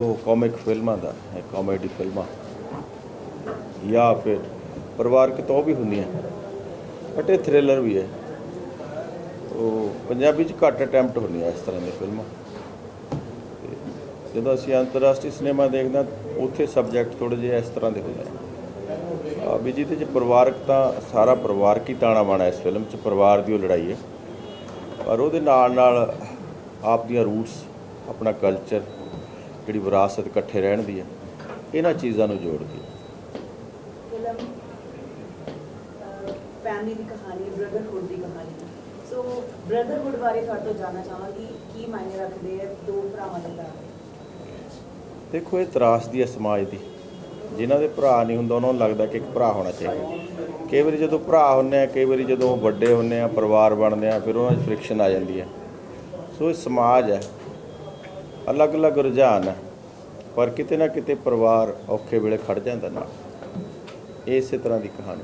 ਉਹ ਕਾਮਿਕ ਫਿਲਮਾਂ ਦਾ ਹੈ ਕਾਮੇਡੀ ਫਿਲਮਾਂ ਜਾਂ ਫਿਰ ਪਰਿਵਾਰਕ ਤੋਂ ਵੀ ਹੁੰਦੀਆਂ ਬਟ ਇਹ ਥ੍ਰਿਲਰ ਵੀ ਹੈ। ਉਹ ਪੰਜਾਬੀ 'ਚ ਘੱਟ ਅਟੈਂਪਟ ਹੁੰਦੀਆਂ ਇਸ ਤਰ੍ਹਾਂ ਦੀਆਂ ਫਿਲਮਾਂ ਤੇ ਜਦੋਂ ਅਸੀਂ ਅੰਤਰਰਾਸ਼ਟਰੀ ਸਿਨੇਮਾ ਦੇਖਦੇ ਹਾਂ, ਉੱਥੇ ਸਬਜੈਕਟ ਥੋੜ੍ਹੇ ਜਿਹੇ ਇਸ ਤਰ੍ਹਾਂ ਦੇ ਹੁੰਦੇ ਆ। ਆ ਵੀ ਜਿਹਦੇ 'ਚ ਪਰਿਵਾਰਕ ਤਾਂ ਸਾਰਾ ਪਰਿਵਾਰਕ ਹੀ ਤਾਣਾ ਬਾਣਾ ਇਸ ਫਿਲਮ 'ਚ, ਪਰਿਵਾਰ ਦੀ ਉਹ ਲੜਾਈ ਹੈ। ਪਰ ਉਹਦੇ ਨਾਲ ਨਾਲ ਆਪ ਦੀਆਂ ਰੂਟਸ ਆਪਣਾ ਕਲਚਰ ਜਿਹੜੀ ਵਿਰਾਸਤ ਇਕੱਠੇ ਰਹਿਣ ਦੀ ਹੈ ਇਹਨਾਂ ਚੀਜ਼ਾਂ ਨੂੰ ਜੋੜਦੀ ਹੈ ਫਿਲਮ ਫੈਮਿਲੀ ਦੀ ਕਹਾਣੀ ਬ੍ਰਦਰਹੁੱਡ ਦੀ ਕਹਾਣੀ। ਸੋ ਬ੍ਰਦਰਹੁੱਡ ਬਾਰੇ ਤੁਹਾਡੇ ਤੋਂ ਜਾਣਨਾ ਚਾਹਾਂਗੀ ਕੀ ਮਾਇਨੇ ਰੱਖਦੇ ਹੈ ਦੋ ਭਰਾਵਾਂ ਦੇ ਪਿਆਰ ਦੇਖੋ ਇਹ ਤਰਾਸਦੀ ਹੈ ਸਮਾਜ ਦੀ। ਜਿਨ੍ਹਾਂ ਦੇ ਭਰਾ ਨਹੀਂ ਹੁੰਦਾ ਉਹਨਾਂ ਨੂੰ ਲੱਗਦਾ ਕਿ ਇੱਕ ਭਰਾ ਹੋਣਾ ਚਾਹੀਦਾ। ਕਈ ਵਾਰੀ ਜਦੋਂ ਭਰਾ ਹੁੰਦੇ ਆ ਕਈ ਵਾਰੀ ਜਦੋਂ ਵੱਡੇ ਹੁੰਦੇ ਆ ਪਰਿਵਾਰ ਬਣਦੇ ਆ ਫਿਰ ਉਹਨਾਂ 'ਚ ਫ੍ਰਿਕਸ਼ਨ ਆ ਜਾਂਦੀ ਹੈ। ਸੋ ਇਹ ਸਮਾਜ ਹੈ। ਅਲੱਗ-ਅਲੱਗ ਰੁਝਾਨ ਹੈ ਪਰ ਕਿਤੇ ਨਾ ਕਿਤੇ ਪਰਿਵਾਰ ਔਖੇ ਵੇਲੇ ਖੜ ਜਾਂਦਾ ਨਾਲ। ਇਸੇ ਤਰ੍ਹਾਂ ਦੀ ਕਹਾਣੀ।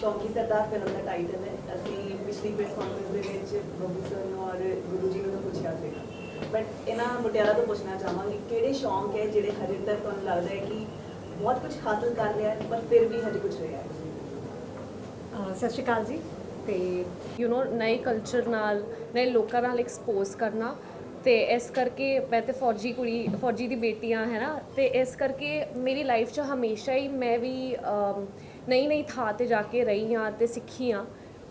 ਸ਼ੌਂਕੀ ਸਰਦਾਰ ਫਿਲਮ ਦਾ ਟਾਈਟਲ ਹੈ। ਅਸੀਂ ਪਿਛਲੀ ਪ੍ਰੈਸ ਕਾਨਫਰੰਸ ਦੇ ਵਿੱਚ ਬੱਬੂ ਸਰ ਨੂੰ ਔਰ ਗੁਰੂ ਜੀ ਨੂੰ ਪੁੱਛਿਆ ਸੀਗਾ। ਬਟ ਇਹਨਾਂ ਮੁਟਿਆਰਾਂ ਤੋਂ ਪੁੱਛਣਾ ਚਾਹਾਂਗੀ ਕਿਹੜੇ ਸ਼ੌਂਕ ਹੈ ਜਿਹੜੇ ਹਜੇ ਤੱਕ ਤੁਹਾਨੂੰ ਲੱਗਦਾ ਹੈ ਕਿ ਬਹੁਤ ਕੁਝ ਹਾਸਲ ਕਰ ਲਿਆ ਹੈ, ਪਰ ਫਿਰ ਵੀ ਹਜੇ ਕੁਝ ਰਿਹਾ ਹੈ? ਸਤਿ ਸ਼੍ਰੀ ਅਕਾਲ ਜੀ। ਤੇ ਯੂ نو ਨਏ ਕਲਚਰ ਨਾਲ ਨਏ ਲੋਕਾਂ ਨਾਲ ਐਕਸਪੋਜ਼ ਕਰਨਾ ਤੇ ਇਸ ਕਰਕੇ ਮੈਂ ਤੇ ਫੌਜੀ ਕੁੜੀ, ਫੌਜੀ ਦੀ ਬੇਟੀ ਆ ਹੈ ਨਾ ਤੇ ਇਸ ਕਰਕੇ ਮੇਰੀ ਲਾਈਫ 'ਚ ਹਮੇਸ਼ਾ ਹੀ ਮੈਂ ਵੀ ਨਈ ਨਈ ਥਾਂ ਤੇ ਜਾ ਕੇ ਰਹੀ ਹਾਂ ਤੇ ਸਿੱਖੀ ਹਾਂ।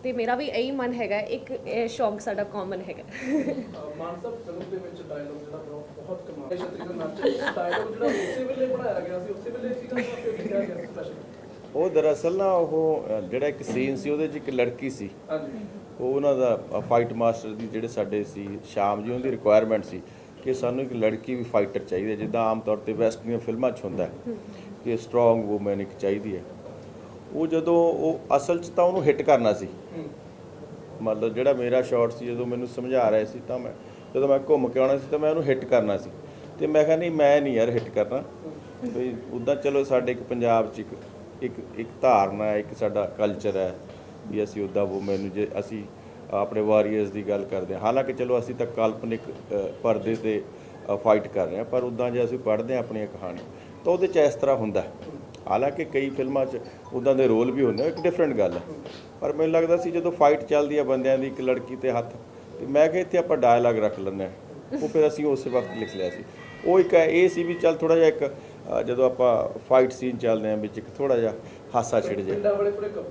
ਤੇ ਮੇਰਾ ਵੀ ਇਹੀ ਮਨ ਹੈਗਾ, ਇੱਕ ਇਹ ਸ਼ੌਂਕ ਸਾਡਾ ਕਾਮਨ ਹੈਗਾ। ਮਾਨ ਫਿਲਮ ਦੇ ਵਿੱਚ ਡਾਇਲੋਗ ਜਿਹੜਾ ਬਹੁਤ- ਕਮਾਲ ਹੈ। ਛਤਰੀ ਦੇ ਨਾਮ ਚ ਜਿਹੜਾ ਉਸੇ ਵੇਲੇ ਬਣਾਇਆ ਗਿਆ ਸੀ, ਉਸੇ ਵੇਲੇ ਸੀਗਾ ਜਾਂ ਫਿਰ ਲਿਖਿਆ ਗਿਆ ਸਪੈਸ਼ਲ ਉਹ ਦਰਅਸਲ ਨਾ ਉਹ ਜਿਹੜਾ ਇੱਕ ਸੀਨ ਸੀ ਉਹਦੇ 'ਚ ਇੱਕ ਲੜਕੀ ਸੀ। ਉਹ ਉਹਨਾਂ ਦਾ ਫਾਈਟ ਮਾਸਟਰ ਦੀ ਜਿਹੜੇ ਸਾਡੇ ਸੀ ਸ਼ਾਮ ਜੀ ਉਹਦੀ ਰਿਕੁਆਇਰਮੈਂਟ ਸੀ ਕਿ ਸਾਨੂੰ ਇੱਕ ਲੜਕੀ ਵੀ ਫਾਈਟਰ ਚਾਹੀਦੀ ਹੈ ਜਿੱਦਾਂ ਆਮ ਤੌਰ ਤੇ ਵੈਸਟ ਦੀਆਂ ਫਿਲਮਾਂ 'ਚ ਹੁੰਦਾ ਹੈ ਕਿ ਸਟਰੋਂਗ ਵੂਮਨ ਇੱਕ ਚਾਹੀਦੀ ਹੈ। ਉਹ ਜਦੋਂ ਉਹ ਅਸਲ 'ਚ ਤਾਂ ਉਹਨੂੰ ਹਿੱਟ ਕਰਨਾ ਸੀ। ਮਤਲਬ ਜਿਹੜਾ ਮੇਰਾ ਸ਼ਾਟ ਸੀ ਜਦੋਂ ਮੈਨੂੰ ਸਮਝਾ ਰਹੇ ਸੀ ਤਾਂ ਮੈਂ ਜਦੋਂ ਮੈਂ ਘੁੰਮ ਕੇ ਆਉਣਾ ਸੀ ਤਾਂ ਮੈਂ ਉਹਨੂੰ ਹਿੱਟ ਕਰਨਾ ਸੀ। ਤੇ ਮੈਂ ਕਿਹਾ ਨਹੀਂ ਮੈਂ ਨਹੀਂ ਯਾਰ ਹਿੱਟ ਕਰਨਾ। ਵੀ ਉਦਾਂ ਚਲੋ ਸਾਡੇ ਇੱਕ ਪੰਜਾਬ 'ਚ ਇੱਕ ਇੱਕ ਇੱਕ ਧਾਰਨਾ ਹੈ, ਇੱਕ ਸਾਡਾ ਕਲਚਰ ਹੈ ਵੀ ਅਸੀਂ ਉਦਾਂ ਉਹ ਮੈਨੂੰ ਜੇ ਅਸੀਂ ਆਪਣੇ ਵਾਰੀਅਰਸ ਦੀ ਗੱਲ ਕਰਦੇ ਹਾਂ। ਹਾਲਾਂਕਿ ਚਲੋ ਅਸੀਂ ਤਾਂ ਕਾਲਪਨਿਕ ਪਰਦੇ ਤੇ ਫਾਈਟ ਕਰ ਰਹੇ ਹਾਂ, ਪਰ ਉਦਾਂ ਜੇ ਅਸੀਂ ਪੜ੍ਹਦੇ ਹਾਂ ਆਪਣੀਆਂ ਕਹਾਣੀਆਂ, ਤਾਂ ਉਹਦੇ 'ਚ ਇਸ ਤਰ੍ਹਾਂ ਹੁੰਦਾ ਹਾਲਾਂਕਿ ਕਈ ਫਿਲਮਾਂ 'ਚ ਉਦਾਂ ਦੇ ਰੋਲ ਵੀ ਹੁੰਦੇ ਇੱਕ ਡਿਫਰੈਂਟ ਗੱਲ ਹੈ। ਪਰ ਮੈਨੂੰ ਲੱਗਦਾ ਸੀ ਜਦੋਂ ਫਾਈਟ ਚੱਲਦੀ ਹੈ ਬੰਦਿਆਂ ਦੀ, ਇੱਕ ਲੜਕੀ ਤੇ ਹੱਥ, ਤੇ ਮੈਂ ਕਿਹਾ ਇੱਥੇ ਆਪਾਂ ਡਾਇਲੌਗ ਰੱਖ ਲੈਂਦੇ ਹਾਂ। ਉਹ ਫਿਰ ਅਸੀਂ ਉਸੇ ਵਕਤ ਲਿਖ ਲਿਆ ਸੀ। ਉਹ ਇੱਕ ਇਹ ਸੀ ਵੀ ਚੱਲ ਥੋੜਾ ਜਿਹਾ ਇੱਕ ਜਦੋਂ ਆਪਾਂ ਫਾਈਟ ਸੀਨ ਚੱਲਦੇ ਆ ਵਿੱਚ ਇੱਕ ਥੋੜਾ ਜਿਹਾ ਹਾਸਾ ਛਿੜ ਜਾਏ।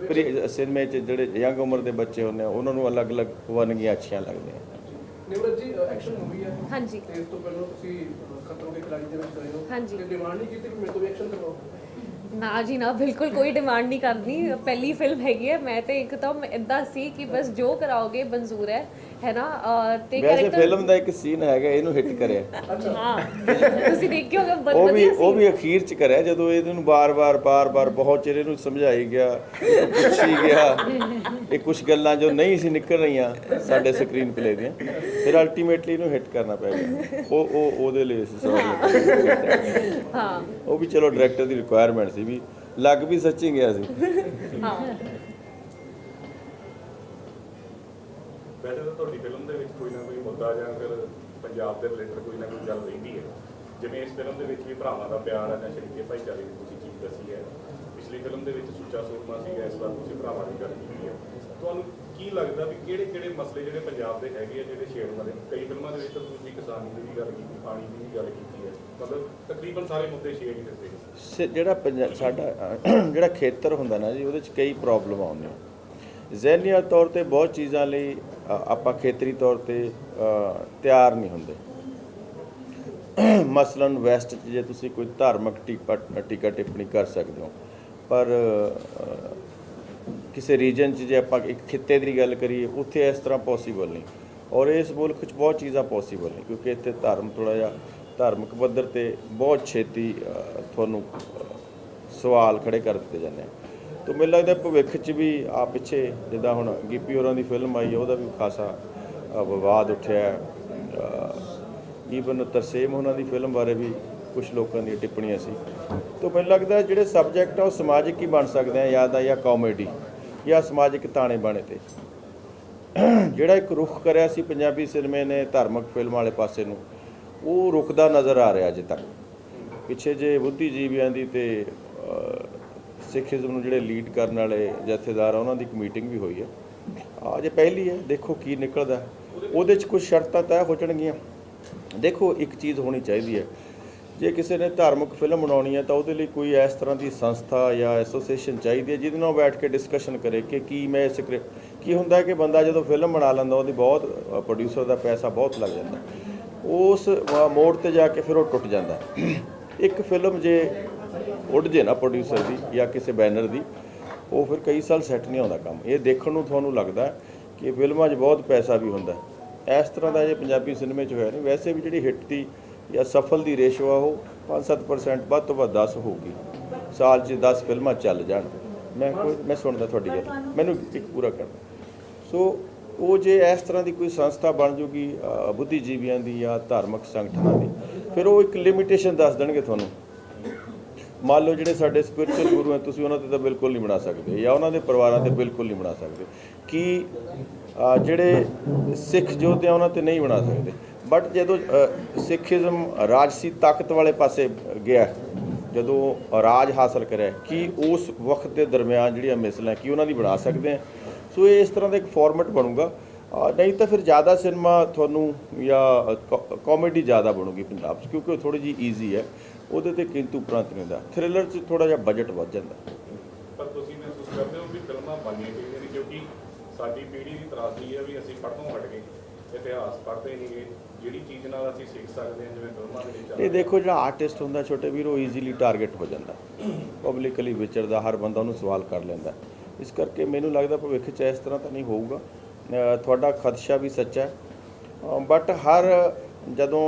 ਫਿਰ ਸਿਨੇਮੇ 'ਚ ਜਿਹੜੇ ਯੰਗ ਉਮਰ ਦੇ ਬੱਚੇ ਹੁੰਦੇ ਆ ਉਹਨਾਂ ਨੂੰ ਅਲੱਗ-ਅਲੱਗ ਵੰਨਗੀਆਂ ਅੱਛੀਆਂ ਲੱਗਦੀਆਂ। ਨਿਵਰਤ ਜੀ ਐਕਸ਼ਨ ਮੂਵੀ ਹੈ ਹਾਂਜੀ। ਤੇ ਇਸ ਤੋਂ ਪਹਿਲਾਂ ਤੁਸੀਂ ਅਹ, ਖਤਰੋਂ ਕੇ ਖਿਲਾੜੀ ਦੇ ਵਿੱਚ ਗਏ ਹੋ। ਹਾਂਜੀ। ਤੇ ਡਿਮਾਂਡ ਨਹੀਂ ਕੀਤੀ ਕਿ ਮੇਰੇ ਤੋਂ ਵੀ ਐਕਸ਼ਨ ਕਰਵਾਓ ਨਾ ਜੀ ਨਾ ਬਿਲਕੁਲ ਕੋਈ ਡਿਮਾਂਡ ਨਹੀਂ ਕਰਨੀ। ਪਹਿਲੀ ਫਿਲਮ ਹੈਗੀ ਹੈ ਮੈਂ ਤੇ ਇੱਕਦਮ ਇਦਾਂ ਸੀ ਕਿ ਬਸ ਜੋ ਕਰਾਓਗੇ ਮਨਜ਼ੂਰ ਹੈ। ਹੈ ਨਾ? ਤੇ ਵੈਸੇ ਫਿਲਮ ਦਾ ਇੱਕ ਸੀਨ ਹੈਗਾ ਇਹਨੂੰ ਹਿੱਟ ਕਰਿਆ। ਹਾਂ ਤੁਸੀਂ ਦੇਖਿਓ ਕਿ ਉਹ ਵੀ ਵਧੀਆ ਉਹ ਵੀ ਅਖੀਰ ਚ ਕਰਿਆ ਜਦੋਂ ਇਹਨੂੰ ਬਾਰ-ਬਾਰ ਬਾਰ-ਬਾਰ ਬਹੁਤ ਚਿਰ ਇਹਨੂੰ ਸਮਝਾਈ ਗਿਆ ਇਹਨੂੰ ਪੁੱਛੀ ਗਿਆ ਇਹ ਕੁਝ ਗੱਲਾਂ ਜੋ ਨਹੀਂ ਸੀ ਨਿਕਲ ਰਹੀਆਂ ਸਾਡੇ ਸਕਰੀਨ ਪਲੇ ਦੀਆਂ ਫਿਰ ਅਲਟੀਮੇਟਲੀ ਇਹਨੂੰ ਹਿੱਟ ਕਰਨਾ ਪੈ ਗਿਆ। ਉਹ ਉਹ ਉਹਦੇ ਲਈ ਸੀ ਸੌਰੀ ਹਾਂ। ਉਹ ਵੀ ਚਲੋ ਡਾਇਰੈਕਟਰ ਦੀ ਰਿਕੁਆਇਰਮੈਂਟ ਸੀ ਵੀ ਲੱਗ ਵੀ ਸੱਚੀ ਗਿਆ ਸੀ। ਹਾਂ। ਵੈਸੇ ਤਾਂ ਤੁਹਾਡੀ ਫਿਲਮ ਦੇ ਵਿੱਚ ਕੋਈ ਨਾ ਕੋਈ ਮੁੱਦਾ ਜਾਂ ਫਿਰ ਪੰਜਾਬ ਦੇ ਰਿਲੇਟਡ ਕੋਈ ਨਾ ਕੋਈ ਗੱਲ ਰਹਿੰਦੀ ਹੈ। ਜਿਵੇਂ ਇਸ ਫਿਲਮ ਦੇ ਵਿੱਚ ਵੀ ਭਰਾਵਾਂ ਦਾ ਪਿਆਰ ਹੈ ਜਾਂ ਸ਼ਰੀਕੇ ਭਾਈਚਾਰੇ ਦੀ ਤੁਸੀਂ ਚੀਜ਼ ਦੱਸੀ ਹੈ। ਪਿਛਲੀ ਫਿਲਮ ਦੇ ਵਿੱਚ ਸੁੱਚਾ ਸੂਰਮਾ ਸੀਗਾ, ਇਸ ਵਾਰ ਤੁਸੀਂ ਭਰਾਵਾਂ ਦੀ ਗੱਲ ਕੀਤੀ ਹੈ। ਤੁਹਾਨੂੰ ਕੀ ਲੱਗਦਾ ਵੀ ਕਿਹੜੇ ਕਿਹੜੇ ਮਸਲੇ ਜਿਹੜੇ ਪੰਜਾਬ ਦੇ ਹੈਗੇ ਆ, ਜਿਹੜੇ ਛੇੜਨ ਵਾਲੇ ਕਈ ਫਿਲਮਾਂ ਦੇ ਵਿੱਚ ਤਾਂ ਤੁਸੀਂ ਕਿਸਾਨੀ ਦੀ ਵੀ ਗੱਲ ਕੀਤੀ, ਪਾਣੀ ਦੀ ਵੀ ਗੱਲ ਕੀਤੀ ਹੈ। ਮਤਲਬ ਤਕਰੀਬਨ ਸਾਰੇ ਮੁੱਦੇ ਛੇੜ ਹੀ ਦਿੱਤੇ ਸ- ਜਿਹੜਾ ਪੰਜਾ- ਸਾਡਾ ਜਿਹੜਾ ਖੇਤਰ ਹੁੰਦਾ ਨਾ ਜੀ, ਉਹਦੇ ਚ ਕਈ ਪ੍ਰੋਬਲਮ ਆਉਂਦੀਆਂ ਜ਼ਹਿਨੀਆ ਤੌਰ ਤੇ ਬਹੁਤ ਚੀਜ਼ਾਂ ਲਈ ਆਪਾਂ ਖੇਤਰੀ ਤੌਰ ਤੇ ਤਿਆਰ ਨਹੀਂ ਹੁੰਦੇ। ਮਸਲਨ ਵੈਸਟ 'ਚ ਜੇ ਤੁਸੀਂ ਕੋਈ ਧਾਰਮਿਕ ਟੀਕਾ ਟੀਕਾ ਟਿੱਪਣੀ ਕਰ ਸਕਦੇ ਹੋ, ਪਰ ਕਿਸੇ ਰੀਜਨ 'ਚ ਜੇ ਆਪਾਂ ਇੱਕ ਖਿੱਤੇ ਦੀ ਗੱਲ ਕਰੀਏ, ਉੱਥੇ ਇਸ ਤਰ੍ਹਾਂ ਪੋਸੀਬਲ ਨਹੀਂ। ਔਰ ਇਸ ਮੁਲਕ 'ਚ ਬਹੁਤ ਚੀਜ਼ਾਂ ਪੋਸੀਬਲ ਨਹੀਂ ਕਿਉਂਕਿ ਇੱਥੇ ਧਰਮ ਥੋੜਾ ਜਿਹਾ ਧਾਰਮਿਕ ਪੱਧਰ ਤੇ ਬਹੁਤ ਛੇਤੀ ਤੁਹਾਨੂੰ ਸਵਾਲ ਖੜੇ ਕਰ ਦਿੱਤੇ ਜਾਂਦੇ ਆ। ਤਾਂ ਮੈਨੂੰ ਲੱਗਦਾ ਭਵਿੱਖ 'ਚ ਵੀ ਆ ਪਿੱਛੇ ਜਿੱਦਾਂ ਹੁਣ ਗਿੱਪੀ ਹੋਰਾਂ ਦੀ ਫਿਲਮ ਆਈ ਹੈ ਉਹਦਾ ਵੀ ਖਾਸਾ ਵਿਵਾਦ ਉੱਠਿਆ ਈਵਨ ਤਰਸੇਮ ਉਹਨਾਂ ਦੀ ਫਿਲਮ ਬਾਰੇ ਵੀ ਕੁਝ ਲੋਕਾਂ ਦੀਆਂ ਟਿੱਪਣੀਆਂ ਸੀ। ਤਾਂ ਮੈਨੂੰ ਲੱਗਦਾ ਜਿਹੜੇ ਸਬਜੈਕਟ ਆ, ਉਹ ਸਮਾਜਿਕ ਹੀ ਬਣ ਸਕਦੇ ਆ, ਜਾਂ ਤਾਂ ਜਾਂ ਕਾਮੇਡੀ ਜਾਂ ਸਮਾਜਿਕ ਤਾਣੇ ਬਾਣੇ ਤੇ। ਜਿਹੜਾ ਇੱਕ ਰੁਖ ਕਰਿਆ ਸੀ ਪੰਜਾਬੀ ਸਿਨੇਮੇ ਨੇ, ਧਾਰਮਿਕ ਫਿਲਮ ਵਾਲੇ ਪਾਸੇ ਨੂੰ, ਉਹ ਰੁਕਦਾ ਨਜ਼ਰ ਆ ਰਿਹਾ ਅਜੇ ਤੱਕ। ਪਿੱਛੇ ਜੇ ਬੁੱਧੀਜੀਵੀਆਂ ਦੀ ਤੇ ਸਿੱਖੀਜ਼ਮ ਨੂੰ ਜਿਹੜੇ ਲੀਡ ਕਰਨ ਵਾਲੇ ਜਥੇਦਾਰ ਆ ਉਹਨਾਂ ਦੀ ਇੱਕ ਮੀਟਿੰਗ ਵੀ ਹੋਈ ਹੈ ਆ ਜੇ ਪਹਿਲੀ ਹੈ ਦੇਖੋ ਕੀ ਨਿਕਲਦਾ। ਉਹਦੇ 'ਚ ਕੁਝ ਸ਼ਰਤਾਂ ਤੈਅ ਹੋ ਜਾਣਗੀਆਂ। ਦੇਖੋ ਇੱਕ ਚੀਜ਼ ਹੋਣੀ ਚਾਹੀਦੀ ਹੈ। ਜੇ ਕਿਸੇ ਨੇ ਧਾਰਮਿਕ ਫਿਲਮ ਬਣਾਉਣੀ ਹੈ ਤਾਂ ਉਹਦੇ ਲਈ ਕੋਈ ਇਸ ਤਰ੍ਹਾਂ ਦੀ ਸੰਸਥਾ ਜਾਂ ਐਸੋਸੀਏਸ਼ਨ ਚਾਹੀਦੀ ਹੈ ਜਿਹਦੇ ਨਾਲ ਬੈਠ ਕੇ ਡਿਸਕਸ਼ਨ ਕਰੇ ਕਿ ਕੀ ਮੈਂ ਸਕ੍ਰਿਪਟ ਕੀ ਹੁੰਦਾ ਕਿ ਬੰਦਾ ਜਦੋਂ ਫਿਲਮ ਬਣਾ ਲੈਂਦਾ ਉਹਦੀ ਬਹੁਤ ਪ੍ਰੋਡਿਊਸਰ ਦਾ ਪੈਸਾ ਬਹੁਤ ਲੱਗ ਜਾਂਦਾ। ਉਸ ਅ, ਮੋੜ ਤੇ ਜਾ ਕੇ ਫਿਰ ਉਹ ਟੁੱਟ ਜਾਂਦਾ। ਇੱਕ ਫਿਲਮ ਜੇ ਉੱਡ ਜੇ ਨਾ ਪ੍ਰੋਡਿਊਸਰ ਦੀ ਜਾਂ ਕਿਸੇ ਬੈਨਰ ਦੀ, ਉਹ ਫਿਰ ਕਈ ਸਾਲ ਸੈੱਟ ਨਹੀਂ ਆਉਂਦਾ ਕੰਮ। ਇਹ ਦੇਖਣ ਨੂੰ ਤੁਹਾਨੂੰ ਲੱਗਦਾ ਕਿ ਫਿਲਮਾਂ 'ਚ ਬਹੁਤ ਪੈਸਾ ਵੀ ਹੁੰਦਾ। ਇਸ ਤਰ੍ਹਾਂ ਦਾ ਜੇ ਪੰਜਾਬੀ ਸਿਨੇਮੇ 'ਚ ਹੋਇਆ ਨਹੀਂ। ਵੈਸੇ ਵੀ ਜਿਹੜੀ ਹਿੱਟ ਦੀ ਜਾਂ ਸਫਲ ਦੀ ਰੇਸ਼ੋ ਆ ਉਹ 5-7% ਵੱਧ ਤੋਂ ਵੱਧ 10 ਹੋਊਗੀ। ਸਾਲ 'ਚ 10 ਫਿਲਮਾਂ ਚੱਲ ਜਾਣ। ਮੈਂ ਕੋਈ, ਮੈਂ ਸੁਣਦਾ ਤੁਹਾਡੀ ਗੱਲ। ਮੈਨੂੰ ਇੱਕ ਪੂਰਾ ਕਰਨਾ। ਸੋ ਉਹ ਜੇ ਇਸ ਤਰ੍ਹਾਂ ਦੀ ਕੋਈ ਸੰਸਥਾ ਬਣ ਜੂਗੀ ਬੁੱਧੀਜੀਵੀਆਂ ਦੀ ਜਾਂ ਧਾਰਮਿਕ ਸੰਗਠਨਾਂ ਦੀ, ਫਿਰ ਉਹ ਇੱਕ ਲਿਮਿਟੇਸ਼ਨ ਦੱਸ ਦੇਣਗੇ ਤੁਹਾਨੂੰ। ਮੰਨ ਲਓ ਜਿਹੜੇ ਸਾਡੇ ਸਪਿਰਚੁਅਲ ਗੁਰੂ ਹੈ ਤੁਸੀਂ ਉਹਨਾਂ ਤੇ ਤਾਂ ਬਿਲਕੁਲ ਨਹੀਂ ਬਣਾ ਸਕਦੇ ਜਾਂ ਉਹਨਾਂ ਦੇ ਪਰਿਵਾਰਾਂ ਤੇ ਬਿਲਕੁਲ ਨਹੀਂ ਬਣਾ ਸਕਦੇ। ਕਿ ਜਿਹੜੇ ਸਿੱਖ ਯੋਧੇ ਆ ਉਹਨਾਂ ਤੇ ਨਹੀਂ ਬਣਾ ਸਕਦੇ। ਬਟ ਜਦੋਂ ਅ, ਸਿੱਖੀਜ਼ਮ ਰਾਜਸੀ ਤਾਕਤ ਵਾਲੇ ਪਾਸੇ ਗਿਆ ਜਦੋਂ ਰਾਜ ਹਾਸਲ ਕਰਿਆ ਕਿ ਉਸ ਵਕਤ ਦੇ ਦਰਮਿਆਨ ਜਿਹੜੀਆਂ ਮਿਸਲਾਂ ਕੀ ਉਹਨਾਂ ਦੀ ਬਣਾ ਸਕਦੇ ਆ? ਸੋ ਇਹ ਇਸ ਤਰ੍ਹਾਂ ਦਾ ਇੱਕ ਫਾਰਮੈਟ ਬਣੂਗਾ। ਨਹੀਂ ਤਾਂ ਫਿਰ ਜ਼ਿਆਦਾ ਸਿਨੇਮਾ ਤੁਹਾਨੂੰ ਜਾਂ ਕਾਮੇਡੀ ਜ਼ਿਆਦਾ ਬਣੂਗੀ ਪੰਜਾਬ 'ਚ ਕਿਉਂਕਿ ਉਹ ਥੋੜੀ ਜੀ ਈਜ਼ੀ ਹੈ। ਉਹਦੇ ਤੇ ਕਿੰਤੂ ਪ੍ਰੰਤ ਨਹੀਂ ਹੁੰਦਾ। ਥ੍ਰਿਲਰ 'ਚ ਥੋੜਾ ਜਿਹਾ ਬਜਟ ਵੱਧ ਜਾਂਦਾ। ਪਰ ਤੁਸੀਂ ਮਹਿਸੂਸ ਕਰਦੇ ਹੋ ਵੀ ਫਿਲਮਾਂ ਬਣਨੀਆਂ ਚਾਹੀਦੀਆਂ ਨੇ ਕਿਉਂਕਿ ਸਾਡੀ ਪੀੜ੍ਹੀ ਦੀ ਤਰਾਸਦੀ ਹੈ ਵੀ ਅਸੀਂ ਪੜ੍ਹਨੋਂ ਹਟ ਗਏ ਇਤਿਹਾਸ ਪੜ੍ਹਦੇ ਨਹੀਂਗੇ ਜਿਹੜੀ ਚੀਜ਼ ਨਾਲ ਅਸੀਂ ਸਿੱਖ ਸਕਦੇ ਹਾਂ ਜਿਵੇਂ ਫਿਲਮਾਂ ਦੇ ਵਿੱਚ ਇਹ ਦੇਖੋ ਜਿਹੜਾ ਆਰਟਿਸਟ ਹੁੰਦਾ ਛੋਟੇ ਵੀਰ ਉਹ ਈਜ਼ੀਲੀ ਟਾਰਗੇਟ ਹੋ ਜਾਂਦਾ। ਪਬਲਿਕਲੀ ਵਿਚਰਦਾ ਹਰ ਬੰਦਾ ਉਹਨੂੰ ਸਵਾਲ ਕਰ ਲੈਂਦਾ। ਇਸ ਕਰਕੇ ਮੈਨੂੰ ਲੱਗਦਾ ਭਵਿੱਖ 'ਚ ਇਸ ਤਰ੍ਹਾਂ ਤਾਂ ਨਹੀਂ ਹੋਊਗਾ। ਤੁਹਾਡਾ ਖਦਸ਼ਾ ਵੀ ਸੱਚਾ ਹੈ। ਬਟ ਹਰ ਜਦੋਂ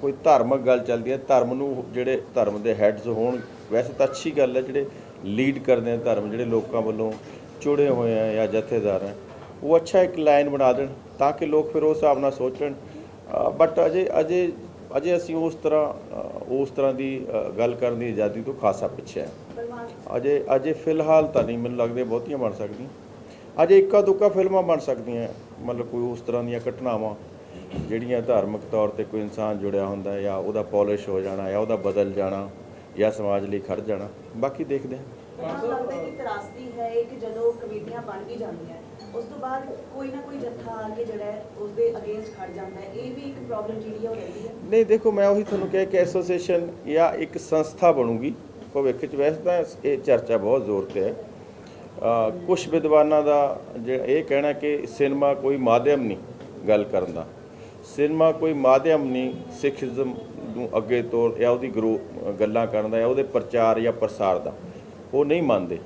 ਕੋਈ ਧਾਰਮਿਕ ਗੱਲ ਚੱਲਦੀ ਹੈ, ਧਰਮ ਨੂੰ ਜਿਹੜੇ ਧਰਮ ਦੇ ਹੈਡਸ ਹੋਣ, ਵੈਸੇ ਤਾਂ ਅੱਛੀ ਗੱਲ ਹੈ, ਜਿਹੜੇ ਲੀਡ ਕਰਦੇ ਆ ਧਰਮ, ਜਿਹੜੇ ਲੋਕਾਂ ਵੱਲੋਂ ਚੁੜੇ ਹੋਏ ਆ ਜਾਂ ਜਥੇਦਾਰ ਹੈ ਉਹ ਅੱਛਾ ਇੱਕ ਲਾਈਨ ਬਣਾ ਦੇਣ ਤਾਂ ਕਿ ਲੋਕ ਫਿਰ ਉਸ ਹਿਸਾਬ ਨਾਲ ਸੋਚਣ। ਬਟ ਅਜੇ ਅਜੇ ਅਜੇ ਅਸੀਂ ਉਸ ਤਰ੍ਹਾਂ ਉਸ ਤਰ੍ਹਾਂ ਦੀ ਗੱਲ ਕਰਨ ਦੀ ਆਜ਼ਾਦੀ ਤੋਂ ਖਾਸਾ ਪਿੱਛੇ ਹੈ ਅਜੇ ਅਜੇ ਫਿਲਹਾਲ ਤਾਂ ਨਹੀਂ, ਮੈਨੂੰ ਲੱਗਦਾ ਬਹੁਤੀਆਂ ਬਣ ਸਕਦੀਆਂ। ਅਜੇ ਇੱਕਾ ਦੁੱਕਾ ਫਿਲਮਾਂ ਬਣ ਸਕਦੀਆਂ, ਮਤਲਬ ਕੋਈ ਉਸ ਤਰ੍ਹਾਂ ਦੀਆਂ ਘਟਨਾਵਾਂ ਜਿਹੜੀਆਂ ਧਾਰਮਿਕ ਤੌਰ ਤੇ ਕੋਈ ਇਨਸਾਨ ਜੁੜਿਆ ਹੁੰਦਾ ਹੈ ਜਾਂ ਉਹਦਾ ਪਾਲਿਸ਼ ਹੋ ਜਾਣਾ ਜਾਂ ਉਹਦਾ ਬਦਲ ਜਾਣਾ ਜਾਂ ਸਮਾਜ ਲਈ ਖੜ ਜਾਣਾ ਬਾਕੀ ਦੇਖਦੇ ਹਾਂ। ਮੈਨੂੰ ਲੱਗਦਾ ਹੈ ਕਿ ਤਰਾਸਦੀ ਹੈ ਇਹ ਕਿ ਜਦੋਂ ਕਮੇਟੀਆਂ ਬਣ ਵੀ ਜਾਂਦੀਆਂ ਉਸ ਤੋਂ ਬਾਅਦ ਕੋਈ ਨਾ ਕੋਈ ਜੱਥਾ ਆ ਕੇ ਜਿਹੜਾ ਹੈ ਉਸ ਦੇ ਅਗੇਂਸਟ ਖੜ ਜਾਂਦਾ ਹੈ। ਇਹ ਵੀ ਇੱਕ ਪ੍ਰੋਬਲਮ ਜਿਹੜੀ ਹੈ ਉਹ ਰਹਿੰਦੀ ਹੈ। ਨਹੀਂ ਦੇਖੋ ਮੈਂ ਉਹੀ ਤੁਹਾਨੂੰ ਕਿਹਾ ਕਿ ਐਸੋਸੀਏਸ਼ਨ ਜਾਂ ਇੱਕ ਸੰਸਥਾ ਬਣੂਗੀ। ਭਵਿੱਖ 'ਚ ਵੈਸੇ ਤਾਂ ਇਹ ਚਰਚਾ ਬਹੁਤ ਜ਼ੋਰ ਤੇ ਹੈ। ਕੁਝ ਵਿਦਵਾਨਾਂ ਦਾ ਇਹ ਕਹਿਣਾ ਕਿ ਸਿਨੇਮਾ ਕੋਈ ਮਾਧਿਅਮ ਨਹੀਂ ਗੱਲ ਕਰਨ ਦਾ। ਸਿਨੇਮਾ ਕੋਈ ਮਾਧਿਅਮ ਨਹੀਂ ਸਿੱਖੀਜ਼ਮ ਨੂੰ ਅੱਗੇ ਤੋਰ ਜਾਂ ਉਹਦੀ ਗਰੋ ਗੱਲਾਂ ਕਰਨ ਦਾ ਜਾਂ ਉਹਦੇ ਪ੍ਰਚਾਰ ਜਾਂ ਪ੍ਰਸਾਰ ਦਾ, ਉਹ ਨਹੀਂ ਮੰਨਦੇ।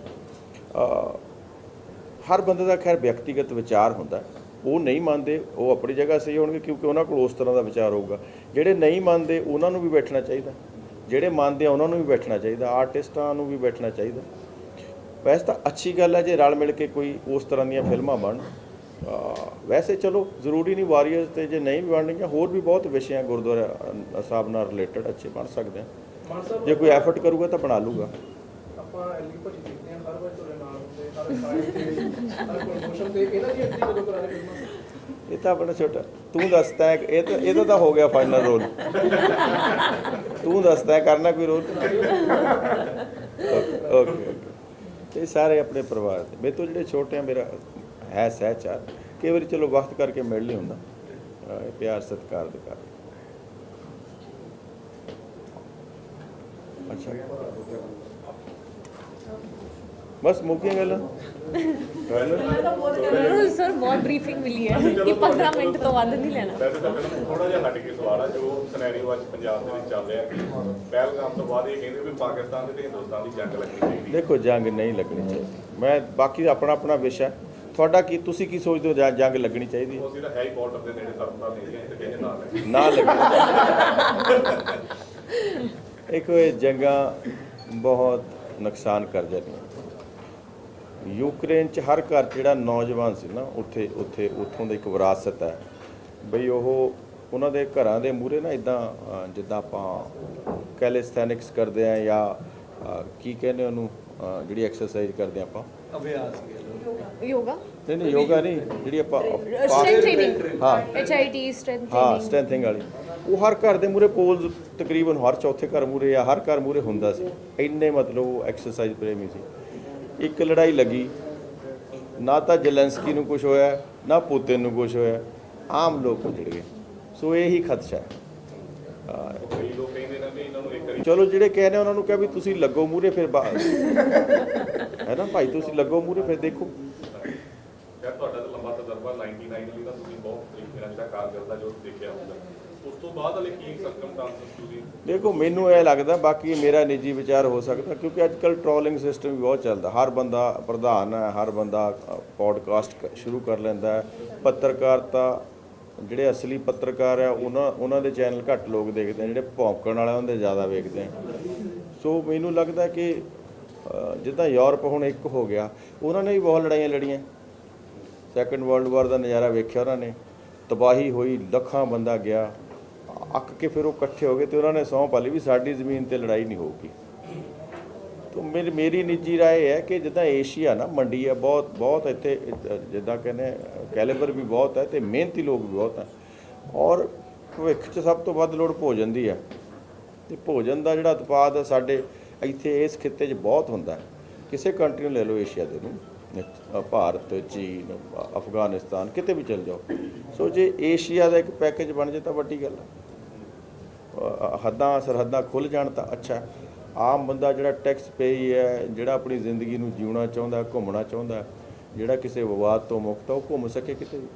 ਹਰ ਬੰਦੇ ਦਾ ਖੈਰ ਵਿਅਕਤੀਗਤ ਵਿਚਾਰ ਹੁੰਦਾ ਉਹ ਨਹੀਂ ਮੰਨਦੇ, ਉਹ ਆਪਣੀ ਜਗ੍ਹਾ ਸਹੀ ਹੋਣਗੇ ਕਿਉਂਕਿ ਉਹਨਾਂ ਕੋਲ ਉਸ ਤਰ੍ਹਾਂ ਦਾ ਵਿਚਾਰ ਹੋਊਗਾ। ਜਿਹੜੇ ਨਹੀਂ ਮੰਨਦੇ, ਉਹਨਾਂ ਨੂੰ ਵੀ ਬੈਠਣਾ ਚਾਹੀਦਾ। ਜਿਹੜੇ ਮੰਨਦੇ ਆ, ਉਹਨਾਂ ਨੂੰ ਵੀ ਬੈਠਣਾ ਚਾਹੀਦਾ। ਆਰਟਿਸਟਾਂ ਨੂੰ ਵੀ ਬੈਠਣਾ ਚਾਹੀਦਾ। ਵੈਸੇ ਤਾਂ ਅੱਛੀ ਗੱਲ ਹੈ ਜੇ ਰਲ ਮਿਲ ਕੇ ਕੋਈ ਉਸ ਤਰ੍ਹਾਂ ਦੀਆਂ ਫਿਲਮਾਂ ਬਣ ਵੈਸੇ ਚਲੋ ਜ਼ਰੂਰੀ ਨਹੀਂ ਵਾਰੀਅਰਸ ਤੇ ਜੇ ਨਹੀਂ ਵੀ ਬਣਨਗੀਆਂ ਹੋਰ ਵੀ ਬਹੁਤ ਵਿਸ਼ੇ ਆ ਗੁਰਦੁਆਰਾ ਸਾਹਿਬ ਨਾਲ ਰਿਲੇਟਡ ਅੱਛੇ ਬਣ ਸਕਦੇ ਆ। ਜੇ ਕੋਈ ਐਫਰਟ ਕਰੂਗਾ ਤਾਂ ਬਣਾ ਲੂਗਾ। ਆਪਾਂ ਐਲੀ ਭਾਜੀ ਦੇਖਦੇ ਹਾਂ ਹਰ ਵਾਰ ਤੁਹਾਡੇ ਨਾਲ ਹੁੰਦੇ ਹਰ ਸਾਈਡ ਤੇ ਹਰ ਪ੍ਰੋਮੋਸ਼ਨ ਤੇ ਇਹਨਾਂ ਦੀ ਐਂਟਰੀ ਕਦੋਂ ਕਰਾਣੇ ਫਿਲਮਾਂ? ਇਹ ਤਾਂ ਆਪਣਾ ਛੋਟਾ ਤੂੰ ਦੱਸਦਾ ਹੈ ਇਹ ਤਾਂ ਇਹਦਾ ਤਾਂ ਹੋ ਗਿਆ ਫਾਈਨਲ ਰੋਲ ਤੂੰ ਦੱਸਦਾ ਕਰਨਾ ਕੋਈ ਰੋਲ ਓਕੇ ਓਕੇ। ਇਹ ਸਾਰੇ ਆਪਣੇ ਪਰਿਵਾਰ ਦੇ ਮੇਰੇ ਤੋਂ ਜਿਹੜੇ ਛੋਟੇ ਆ ਮੇਰਾ ਹੈ ਸਹਿਚਾਰ। ਕਈ ਵਾਰੀ ਚਲੋ ਵਕਤ ਕਰਕੇ ਮਿਲ ਨਹੀਂ ਹੁੰਦਾ। ਪਿਆਰ ਸਤਿਕਾਰ ਦੇ ਅੱਛਾ। ਬਸ ਮੁੱਕੀਆਂ ਗੱਲਾਂ। ਸਰ ਬਹੁਤ ਬਰੀਫਿੰਗ ਮਿਲੀ ਹੈ ਕਿ 15 ਮਿੰਟ ਤੋਂ ਵੱਧ ਨਹੀਂ ਲੈਣਾ। ਵੈਸੇ ਤਾਂ ਫਿਲਮ ਥੋੜਾ ਜਿਹਾ ਹਟ ਕੇ ਸਵਾਲ ਆ ਜੋ ਸਿਨੈਰੀਓ ਅੱਜ ਪੰਜਾਬ ਦੇ ਵਿੱਚ ਚੱਲ ਰਿਹਾ ਕਿ ਪਹਿਲਗਾਮ ਤੋਂ ਬਾਅਦ ਇਹ ਕਹਿੰਦੇ ਵੀ ਪਾਕਿਸਤਾਨ ਤੇ ਹਿੰਦੁਸਤਾਨ ਦੀ ਜੰਗ ਲੱਗਣੀ ਚਾਹੀਦੀ ਦੇਖੋ ਜੰਗ ਨਹੀਂ ਲੱਗਣੀ ਚਾਹੀਦੀ। ਮੈਂ ਬਾਕੀ ਆਪਣਾ ਆਪਣਾ ਵਿਸ਼ਾ ਤੁਹਾਡਾ ਕੀ ਤੁਸੀਂ ਕੀ ਸੋਚਦੇ ਹੋ ਜਾਂ ਜੰਗ ਲੱਗਣੀ ਚਾਹੀਦੀ ਹੈ? ਉਹ ਸਿੱਧਾ ਹੈ ਹੀ ਬਾਰਡਰ ਦੇ ਨੇੜੇ ਤਰਫਦਾਰ ਨਹੀਂ ਹੈ ਤੇ ਕਹਿੰਦੇ ਨਾਲ ਹੈ ਨਾ ਲੱਗੇ। ਇੱਕ ਇਹ ਜੰਗਾਂ ਬਹੁਤ ਨੁਕਸਾਨ ਕਰ ਜਾਂਦੀਆਂ ਯੂਕਰੇਨ ਚ ਹਰ ਘਰ ਜਿਹੜਾ ਨੌਜਵਾਨ ਸੀ ਨਾ ਉੱਥੇ ਉੱਥੇ ਉੱਥੋਂ ਦੀ ਇੱਕ ਵਿਰਾਸਤ ਹੈ। ਬਈ ਉਹ ਉਹਨਾਂ ਦੇ ਘਰਾਂ ਦੇ ਮੂਹਰੇ ਨਾ ਇਦਾਂ ਜਿੱਦਾਂ ਆਪਾਂ ਕੈਲਿਸਥੈਨਿਕਸ ਕਰਦੇ ਆ ਜਾਂ ਕੀ ਕਹਿੰਦੇ ਉਹਨੂੰ ਜਿਹੜੀ ਐਕਸਰਸਾਈਜ਼ ਕਰਦੇ ਆਪਾਂ? ਯੋਗਾ ਨਹੀਂ ਨਹੀਂ ਯੋਗਾ ਨਹੀਂ ਜਿਹੜੀ ਆਪਾਂ ਸਟਰੈਂਥ ਟ੍ਰੇਨਿੰਗ ਹਾਂ। ਐਚਆਈਟੀ ਸਟਰੈਂਥ ਹਾਂ ਟ੍ਰੇਨਿੰਗ ਸਟਰੈਂਥਿੰਗ ਵਾਲੀ। ਉਹ ਹਰ ਘਰ ਦੇ ਮੂਰੇ ਪੋਲ ਤਕਰੀਬਨ ਹਰ ਚੌਥੇ ਘਰ ਮੂਰੇ ਜਾਂ ਹਰ ਘਰ ਮੂਰੇ ਹੁੰਦਾ ਸੀ। ਇੰਨੇ ਮਤਲਬ ਉਹ ਐਕਸਰਸਾਈਜ਼ ਪ੍ਰੇਮੀ ਸੀ। ਇੱਕ ਲੜਾਈ ਲੱਗੀ। ਨਾ ਤਾਂ ਜਲੈਂਸਕੀ ਨੂੰ ਕੁਝ ਹੋਇਆ ਨਾ ਪੁਤਿਨ ਨੂੰ ਕੁਝ ਹੋਇਆ। ਆਮ ਲੋਕ ਉਜੜ ਗਏ। ਸੋ ਇਹੀ ਹੈ ਹਾਂ, ਇੱਕ ਵਾਰੀ ਚਲੋ ਜਿਹੜੇ ਕਹਿ ਰਹੇ ਉਹਨਾਂ ਨੂੰ ਕਿਹਾ ਵੀ ਤੁਸੀਂ ਲੱਗੋ ਮੂਰੇ ਫਿਰ ਬਾ- ਹੈ ਨਾ ਭਾਈ ਤੁਸੀਂ ਲੱਗੋ ਮੂਰੇ ਫਿਰ ਦੇਖੋ। ਯਾਰ ਤੁਹਾਡਾ ਤਾਂ ਲੰਬਾ ਤਜਰਬਾ 99 ਲਈ ਤਾਂ ਤੁਸੀਂ ਬਹੁਤ ਤਰੀਕੇ ਨਾਲ ਜਿਹੜਾ ਕਾਰਗਰ ਦਾ ਜੋ ਦੇਖਿਆ ਹੁੰਦਾ। ਉਸ ਤੋਂ ਬਾਅਦ ਵਾਲੇ ਕੀ ਸਰਕਮਸਟੈਂਸਸ ਤੁਸੀਂ? ਦੇਖੋ ਮੈਨੂੰ ਇਹ ਲੱਗਦਾ ਬਾਕੀ ਮੇਰਾ ਨਿੱਜੀ ਵਿਚਾਰ ਹੋ ਸਕਦਾ ਕਿਉਂਕਿ ਅੱਜ ਕੱਲ ਟ੍ਰੋਲਿੰਗ ਸਿਸਟਮ ਵੀ ਬਹੁਤ ਚੱਲਦਾ। ਹਰ ਬੰਦਾ ਪ੍ਰਧਾਨ ਹੈ ਹਰ ਬੰਦਾ ਪੋਡਕਾਸਟ ਸ਼ੁਰੂ ਕਰ ਲੈਂਦਾ ਹੈ। ਪੱਤਰਕਾਰਤਾ ਜਿਹੜੇ ਅਸਲੀ ਪੱਤਰਕਾਰ ਆ ਉਹਨਾਂ ਉਹਨਾਂ ਦੇ ਚੈਨਲ ਘੱਟ ਲੋਕ ਦੇਖਦੇ ਆ ਜਿਹੜੇ ਭੌਂਕਣ ਵਾਲੇ ਉਹਨਾਂ ਦੇ ਜ਼ਿਆਦਾ ਵੇਖਦੇ ਆ ਸੋ ਮੈਨੂੰ ਲੱਗਦਾ ਕਿ ਜਿੱਦਾਂ ਯੂਰਪ ਹੁਣ ਇੱਕ ਹੋ ਗਿਆ, ਉਹਨਾਂ ਨੇ ਵੀ ਬਹੁਤ ਲੜਾਈਆਂ ਲੜੀਆਂ। ਸੈਕੰਡ ਵਰਲਡ ਵਾਰ ਦਾ ਨਜ਼ਾਰਾ ਵੇਖਿਆ ਉਹਨਾਂ ਨੇ। ਤਬਾਹੀ ਹੋਈ, ਲੱਖਾਂ ਬੰਦਾ ਗਿਆ। ਅੱਕ ਕੇ ਫਿਰ ਉਹ ਇਕੱਠੇ ਹੋ ਗਏ ਤੇ ਉਹਨਾਂ ਨੇ ਸਹੁੰ ਪਾ ਲਈ ਵੀ ਸਾਡੀ ਜ਼ਮੀਨ ਤੇ ਲੜਾਈ ਨਹੀਂ ਹੋਊਗੀ। ਤੋ ਮੇਰੀ ਮੇਰੀ ਨਿੱਜੀ ਰਾਏ ਹੈ ਕਿ ਜਿੱਦਾਂ ਏਸ਼ੀਆ ਨਾ, ਮੰਡੀ ਹੈ, ਬਹੁਤ ਬਹੁਤ ਇੱਥੇ, ਜਿੱਦਾਂ ਕਹਿੰਦੇ ਕੈਲੀਬਰ ਵੀ ਬਹੁਤ ਹੈ ਤੇ ਮਿਹਨਤੀ ਲੋਕ ਵੀ ਬਹੁਤ ਹੈ। ਔਰ ਭਵਿੱਖ 'ਚ ਸਭ ਤੋਂ ਵੱਧ ਲੋੜ ਭੋਜਨ ਦੀ ਹੈ। ਤੇ ਭੋਜਨ ਦਾ ਜਿਹੜਾ ਉਤਪਾਦ ਹੈ, ਸਾਡੇ ਇੱਥੇ ਇਸ ਖਿੱਤੇ 'ਚ ਬਹੁਤ ਹੁੰਦਾ ਕਿਸੇ ਕੰਟਰੀ ਨੂੰ ਲੈ ਲਓ ਏਸ਼ੀਆ ਦੇ ਨੂੰ ਭਾਰਤ, ਚੀਨ, ਅਫਗਾਨਿਸਤਾਨ, ਕਿਤੇ ਵੀ ਚਲ ਜਾਓ। ਸੋ ਜੇ ਏਸ਼ੀਆ ਦਾ ਇੱਕ ਪੈਕੇਜ ਬਣ ਜੇ ਤਾਂ ਵੱਡੀ ਗੱਲ ਹੈ ਹੱਦਾਂ ਸਰਹੱਦਾਂ ਖੁੱਲ ਜਾਣ ਤਾਂ ਅੱਛਾ। ਆਮ ਬੰਦਾ ਜਿਹੜਾ ਟੈਕਸ ਪੇਈ ਹੈ, ਜਿਹੜਾ ਆਪਣੀ ਜ਼ਿੰਦਗੀ ਨੂੰ ਜਿਉਣਾ ਚਾਹੁੰਦਾ, ਘੁੰਮਣਾ ਚਾਹੁੰਦਾ, ਜਿਹੜਾ ਕਿਸੇ ਵਿਵਾਦ ਤੋਂ ਮੁਕਤ ਹੈ ਉਹ ਘੁੰਮ ਸਕੇ ਕਿਤੇ ਵੀ।